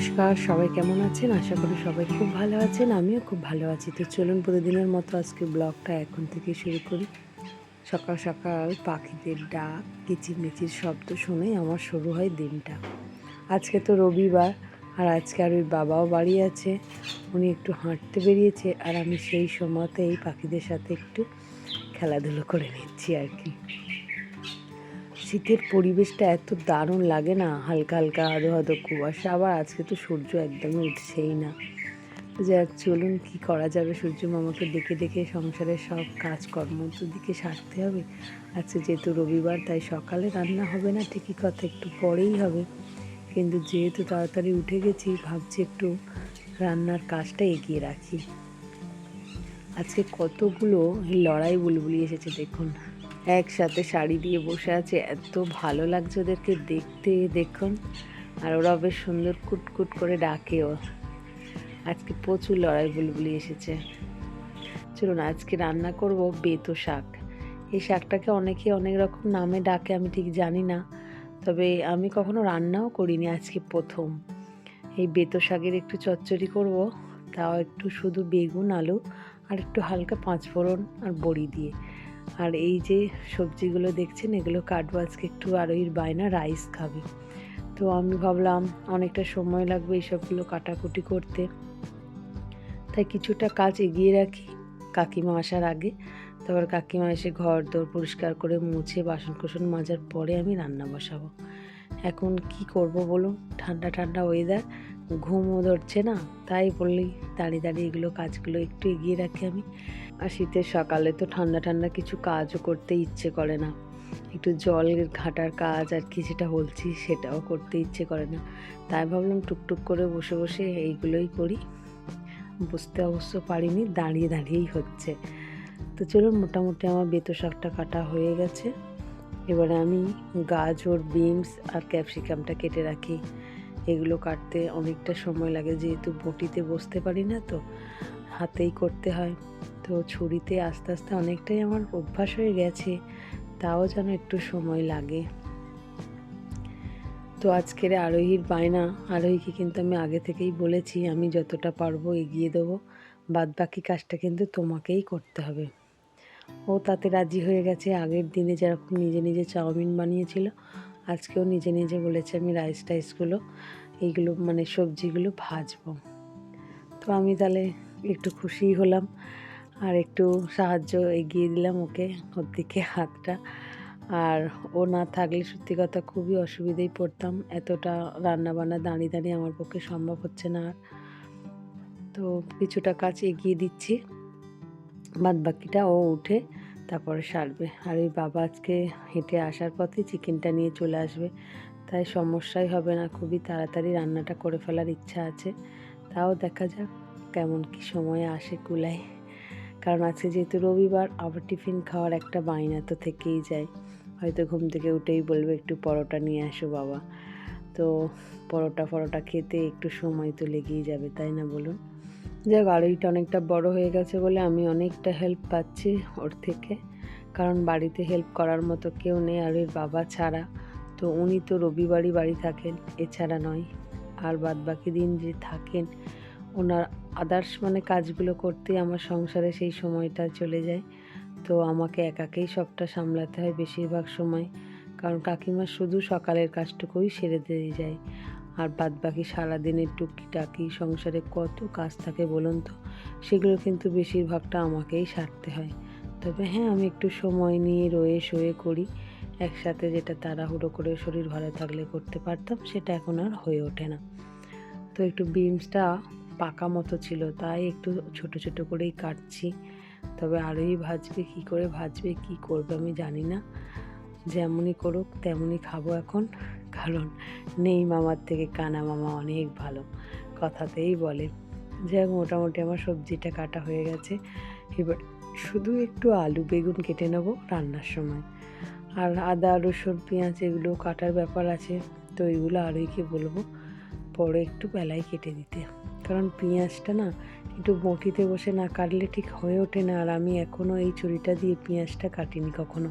নমস্কার, সবাই কেমন আছেন? আশা করি সবাই খুব ভালো আছেন, আমিও খুব ভালো আছি। তো চলুন প্রতিদিনের মতো আজকে ব্লগটা এখন থেকে শুরু করি। সকাল সকাল পাখিদের ডাক, কিচিরমিচির শব্দ শুনেই আমার শুরু হয় দিনটা। আজকে তো রবিবার, আর আজকে আর ওই বাবাও বাড়ি আছে, উনি একটু হাঁটতে বেরিয়েছে, আর আমি সেই সময়তে এই পাখিদের সাথে একটু খেলাধুলো করে নিচ্ছি আর কি। শীতের পরিবেশটা এত দারুণ লাগে না? হালকা হালকা আধো আধো কুয়াশা। আবার আজকে তো সূর্য একদমই উঠছেই না। যাক, চলুন কি করা যাবে? সূর্য মামাকে ডেকে ডেকে সংসারের সব কাজকর্ম তো দিকে সারতে হবে। আজকে যেহেতু রবিবার, তাই সকালে রান্না হবে না, ঠিকই কথা, একটু পরেই হবে। কিন্তু যেহেতু তাড়াতাড়ি উঠে গেছি, ভাবছি একটু রান্নার কাজটা এগিয়ে রাখি। আজকে কতগুলো লড়াই বুলবুলি এসেছে দেখুন। একসাথে শাড়ি দিয়ে বসে আছে। এত ভালো লাগছে ওদেরকে দেখতে, দেখুন। আর ওরা বেশ সুন্দর কুটকুট করে ডাকেও আজকে প্রচুর লড়াই বুলবুলি এসেছে। চলুন, আজকে রান্না করব বেতো শাক। এই শাকটাকে অনেকে অনেক রকম নামে ডাকে, আমি ঠিক জানি না। তবে আমি কখনো রান্নাও করিনি আজকে প্রথম। এই বেতো শাকের একটু চচ্চড়ি করব। তাও একটু শুধু বেগুন, আলু আর একটু হালকা পাঁচফোড়ন আর বড়ি দিয়ে। আর এই যে সবজিগুলো দেখছেন, এগুলো কাটবো আজকে একটু আরোহীর বায়না রাইস খাবে। তো আমি ভাবলাম অনেকটা সময় লাগবে এইসবগুলো কাটাকুটি করতে। তাই কিছুটা কাজ এগিয়ে রাখি। কাকিমা আসার আগে তারপর কাকিমা এসে ঘর দোর পরিষ্কার করে মুছে বাসন কোসন মাজার পরে আমি রান্না বসাবো। এখন কি করব বলুন? ঠান্ডা ঠান্ডা ওয়েদার ঘুমও ধরছে না। তাই বললেই দাঁড়িয়ে দাঁড়িয়ে এগুলো কাজগুলো একটু এগিয়ে রাখি আমি। আর শীতের সকালে তো ঠান্ডা ঠান্ডা কিছু কাজও করতে ইচ্ছে করে না। একটু জল ঘাটার কাজ আর কি যেটা বলছি সেটাও করতে ইচ্ছে করে না। তাই ভাবলাম টুকটুক করে বসে বসে এইগুলোই করি। বুঝতে অবশ্য পারিনি, দাঁড়িয়ে দাঁড়িয়েই হচ্ছে। তো চলুন, মোটামুটি আমার বেতো শাকটা কাটা হয়ে গেছে। এবারে আমি গাজর, বিনস আর ক্যাপসিকামটা কেটে রাখি। এগুলো কাটতে অনেকটা সময় লাগে, যেহেতু বটিতে বসতে পারি না তো, হাতেই করতে হয়। তো ছুরিতে আস্তে আস্তে অনেকটাই আমার অভ্যাস হয়ে গেছে, তাও যেন একটু সময় লাগে। তো আজকের আরোহীর বায়না, আরোহীকে কিন্তু আমি আগে থেকেই বলেছি, আমি যতটা পারব এগিয়ে দেবো বাদ বাকি কাজটা কিন্তু তোমাকেই করতে হবে। ও তাতে রাজি হয়ে গেছে, আগের দিনে যেরকম নিজে নিজে চাউমিন বানিয়েছিল, আজকেও নিজে নিজে বলেছে আমি রাইস টাইসগুলো, এইগুলো মানে সবজিগুলো ভাজবো। তো আমি তাহলে একটু খুশি হলাম একটু সাহায্য এগিয়ে দিলাম ওকে, ওর দিকে হাতটা। আর ও না থাকলে সত্যি কথা খুবই অসুবিধেই পড়তাম। এতটা রান্না বান্না দাঁড়িয়ে দাঁড়িয়ে আমার পক্ষে সম্ভব হচ্ছে না আর। তো কিছুটা কাজ এগিয়ে দিচ্ছি। বাদ বাকিটা ও উঠে তারপরে সারবে। আর ওই বাবা আজকে হেঁটে আসার পথে চিকেনটা নিয়ে চলে আসবে। তাই সমস্যাই হবে না, খুবই তাড়াতাড়ি রান্নাটা করে ফেলার ইচ্ছা আছে। তাও দেখা যাক কেমন কি সময়ে আসে কুলায়। কারণ আজকে যেহেতু রবিবার, আবার টিফিন খাওয়ার একটা বায়না তো থেকেই যায়। হয়তো ঘুম থেকে উঠেই বলবে, একটু পরোটা নিয়ে আসো বাবা। তো পরোটা ফরোটা খেতে একটু সময় তো লেগেই যাবে, তাই না বলুন? যাক আড়ইটা অনেকটা বড় হয়ে গেছে বলে আমি অনেকটা হেল্প পাচ্ছি ওর থেকে। কারণ বাড়িতে হেল্প করার মতো কেউ নেই আর ওর বাবা ছাড়া। তো উনি তো রবিবারই বাড়ি থাকেন, এছাড়া নয়। আর বাদ বাকি দিন যে থাকেন ওনার আদার্স মানে কাজগুলো করতে আমার সংসারে সেই সময়টা চলে যায়। তো আমাকে একাকেই সবটা সামলাতে হয় বেশিরভাগ সময়। কারণ কাকিমা শুধু সকালের কাজটুকুই সেরে দিয়ে যায়। আর বাদ বাকি সারাদিনের টুকিটাকি সংসারে কত কাজ থাকে বলুন তো? সেগুলো কিন্তু বেশিরভাগটা আমাকেই সারতে হয়। তবে হ্যাঁ আমি একটু সময় নিয়ে রয়ে শয়ে করি। একসাথে যেটা তাড়াহুড়ো করে শরীর ভালো থাকলে করতে পারতাম, সেটা এখন আর হয়ে ওঠে না। তো একটু বিমসটা পাকা মতো ছিল, তাই একটু ছোট ছোট করেই কাটছি। তবে আরোই ভাজবে, কি করে ভাজবে, কি করবে আমি জানি না। যেমনই করুক, তেমনই খাব এখন। কারণ নেই মামার থেকে, কানা মামা অনেক ভালো। কথাতেই বলে। যাই হোক, মোটামুটি আমার সবজিটা কাটা হয়ে গেছে। এবার শুধু একটু আলু বেগুন কেটে নেব রান্নার সময়। আর আদা, রসুন, পেঁয়াজ এগুলো কাটার ব্যাপার আছে, তো এগুলো আরোইকে বলব, পরে একটু বেলায় কেটে দিতে। কারণ পেঁয়াজটা না একটু বটিতে বসে না কাটলে ঠিক হয়ে ওঠে না। আর আমি এখনও এই ছুরিটা দিয়ে পেঁয়াজটা কাটিনি কখনো।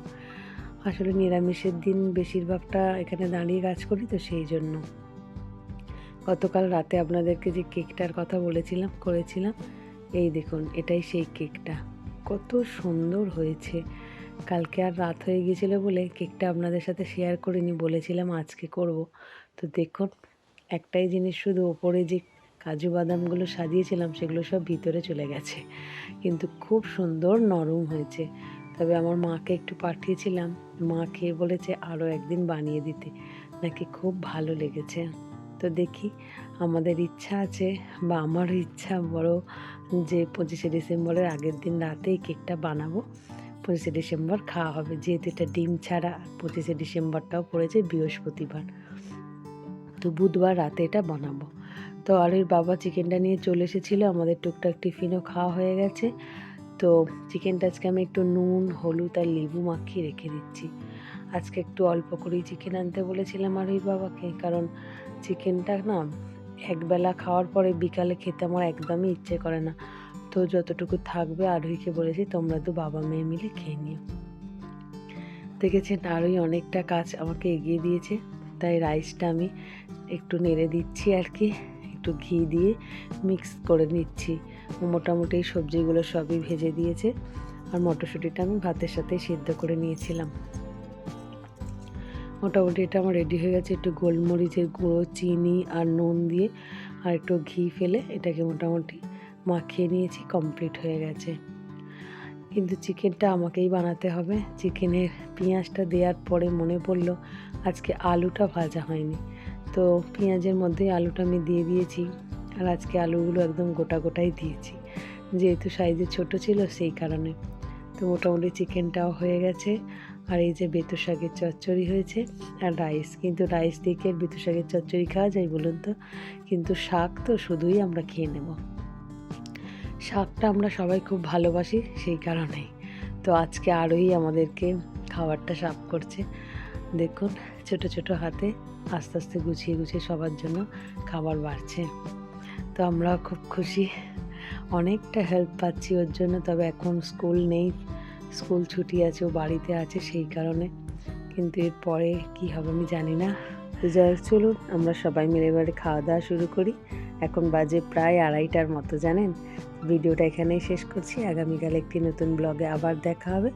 আসলে নিরামিষের দিন বেশিরভাগটা এখানে দাঁড়িয়ে কাজ করি তো সেই জন্য। গতকাল রাতে আপনাদেরকে যে কেকটার কথা বলেছিলাম, করেছিলাম, এই দেখুন, এটাই সেই কেকটা। কত সুন্দর হয়েছে। কালকে আর রাত হয়ে গিয়েছিল বলে কেকটা আপনাদের সাথে শেয়ার করিনি, বলেছিলাম আজকে করব। তো দেখুন, একটাই জিনিস শুধু, ওপরে যে কাজু বাদামগুলো সাজিয়েছিলাম, সেগুলো সব ভিতরে চলে গেছে। কিন্তু খুব সুন্দর নরম হয়েছে। তবে আমার মাকে একটু পাঠিয়েছিলাম। মা খেয়ে বলেছে আরও একদিন বানিয়ে দিতে। নাকি খুব ভালো লেগেছে। তো দেখি, আমাদের ইচ্ছা আছে বা আমারও ইচ্ছা বড় যে পঁচিশে ডিসেম্বরের আগের দিন রাতেই কেকটা বানাবো। পঁচিশে ডিসেম্বর খাওয়া হবে। যেহেতু এটা ডিম ছাড়া পঁচিশে ডিসেম্বরটাও পড়েছে বৃহস্পতিবার। তো বুধবার রাতে এটা বানাবো। তো আলুর বাবা চিকেনটা নিয়ে চলে এসেছিল, আমাদের টুকটাক টিফিনও খাওয়া হয়ে গেছে। তো চিকেনটা আজকে আমি একটু নুন, হলুদ আর লেবু মাখিয়ে রেখে দিচ্ছি। আজকে একটু অল্প করেই চিকেন আনতে বলেছিলাম আর ওই বাবাকে, কারণ চিকেনটা না একবেলা খাওয়ার পরে বিকালে খেতে আমার একদমই ইচ্ছে করে না। তো যতটুকু থাকবে আরোহীকে বলেছি, তোমরা তো বাবা মেয়ে মিলে খেয়ে নিও। দেখেছেন আরোহী অনেকটা কাজ আমাকে এগিয়ে দিয়েছে, তাই রাইসটা আমি একটু নেড়ে দিচ্ছি আর কি। একটু ঘি দিয়ে মিক্স করে নিচ্ছি। মোটামুটি সবজিগুলো সবই ভেজে দিয়েছে। আর মটরশুঁটিটা আমি ভাতের সাথে সিদ্ধ করে নিয়েছিলাম। মোটামুটি এটা আমার রেডি হয়ে গেছে। একটু গোলমরিচের গুঁড়ো, চিনি আর নুন দিয়ে আর একটু ঘি ফেলে এটাকে মোটামুটি মাখিয়ে নিয়েছি কমপ্লিট হয়ে গেছে। কিন্তু চিকেনটা আমাকেই বানাতে হবে। চিকেনের পেঁয়াজটা দেওয়ার পরে মনে পড়ল আজকে আলুটা ভাজা হয়নি। তো পেঁয়াজের মধ্যে আলুটা আমি দিয়ে দিয়েছি। আর আজকে আলুগুলো একদম গোটা গোটাই দিয়েছি। যেহেতু সাইজে ছোট ছিল সেই কারণে। তো মোটামুটি চিকেনটাও হয়ে গেছে। আর এই যে বেতু শাকের চচ্চড়ি হয়েছে। আর রাইস, কিন্তু রাইস দিয়ে কি আর বেতু শাকের চচ্চড়ি খাওয়া যায় বলুন তো? কিন্তু শাক তো শুধুই আমরা খেয়ে নেব। শাকটা আমরা সবাই খুব ভালোবাসি সেই কারণেই। তো আজকে আরোই আমাদেরকে খাবারটা সাফ করছে। দেখুন, ছোট ছোট হাতে আস্তে আস্তে গুছিয়ে গুছিয়ে সবার জন্য খাবার বাড়ছে। তো আমরা খুব খুশি। অনেকটা হেল্প পাচ্ছি ওর জন্য, তবে এখন স্কুল নেই। স্কুল ছুটি আছে, ও বাড়িতে আছে সেই কারণে। কিন্তু এর পরে কী হবে আমি জানি না। তো যাই চলুন, আমরা সবাই মিলে এবারে খাওয়া দাওয়া শুরু করি। এখন বাজে প্রায় আড়াইটার মতো, জানেন? ভিডিওটা এখানেই শেষ করছি। আগামীকাল একটি নতুন ব্লগে আবার দেখা হবে।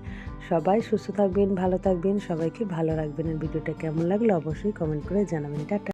সবাই সুস্থ থাকবেন, ভালো থাকবেন, সবাইকে ভালো রাখবেন। আর ভিডিওটা কেমন লাগল অবশ্যই কমেন্ট করে জানাবেন। টাটা।